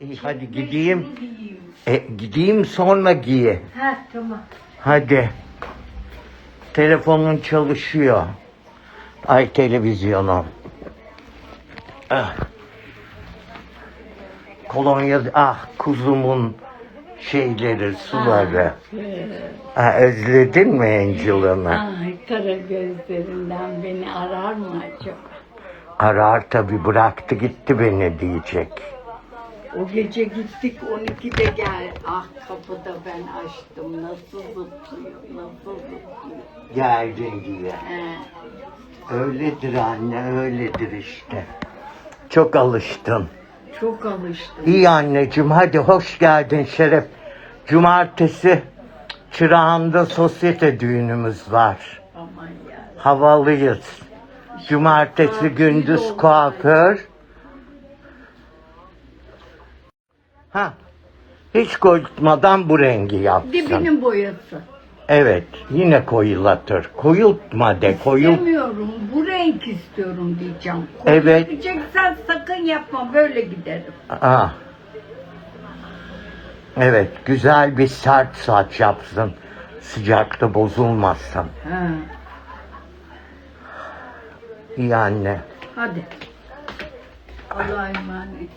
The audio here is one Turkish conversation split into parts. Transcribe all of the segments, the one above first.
İyi hadi gideyim. E, gideyim sonra giye. Ha tamam. Hadi. Telefonun çalışıyor. Ay televizyonu. Ah. Kolonya, ah kuzumun şeyleri, suları. Ha, özledin mi Angel'ını? Ay kara gözlerinden beni arar mı acaba? Arar tabi bıraktı gitti beni diyecek. O gece gittik 12'de gel. Ah kapıda ben açtım. Nasıl zıplıyor, nasıl zıplıyor. Geldin diye. He. Öyledir anne öyledir işte. Çok alıştın. Çok alıştım. İyi anneciğim hadi hoş geldin Şeref. Cumartesi Çırağan'da sosyete düğünümüz var. Aman ya. Havalıyız. Cumartesi gündüz kuaför. Ha. Hiç koyutmadan bu rengi yapsın. Dibinin boyası. Evet yine koyulatır. Koyultma de koyult. İstemiyorum. Bu renk istiyorum diyeceğim. Evet. Koyacaksın sakın yapma. Böyle giderim. Aa. Evet, güzel bir sert saç yapsın. Sıcakta bozulmasın. Ha. İyi anne. Hadi. Allah'a emanet.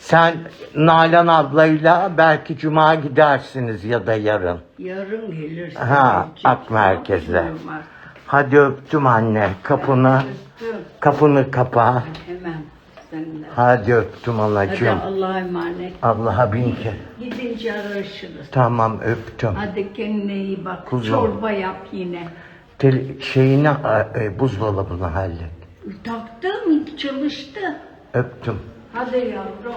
Sen Nalan ablayla belki cuma gidersiniz ya da yarın. Yarın gelirsin. Ha, gelecek. ak merkeze. Bilmiyorum artık. Hadi öptüm anne. Kapını, Öptüm. kapını kapa. Hemen seninle. Hadi öptüm Hadi anacığım. Allah'a emanet. Allah'a bin kere. Gidince araşırız. Tamam öptüm. Hadi kendine iyi bak. Kuzum. Çorba yap yine. Tel- şeyini e, buzdolabını hallet. Taktım çalıştı. Öptüm. Hadi yavrum.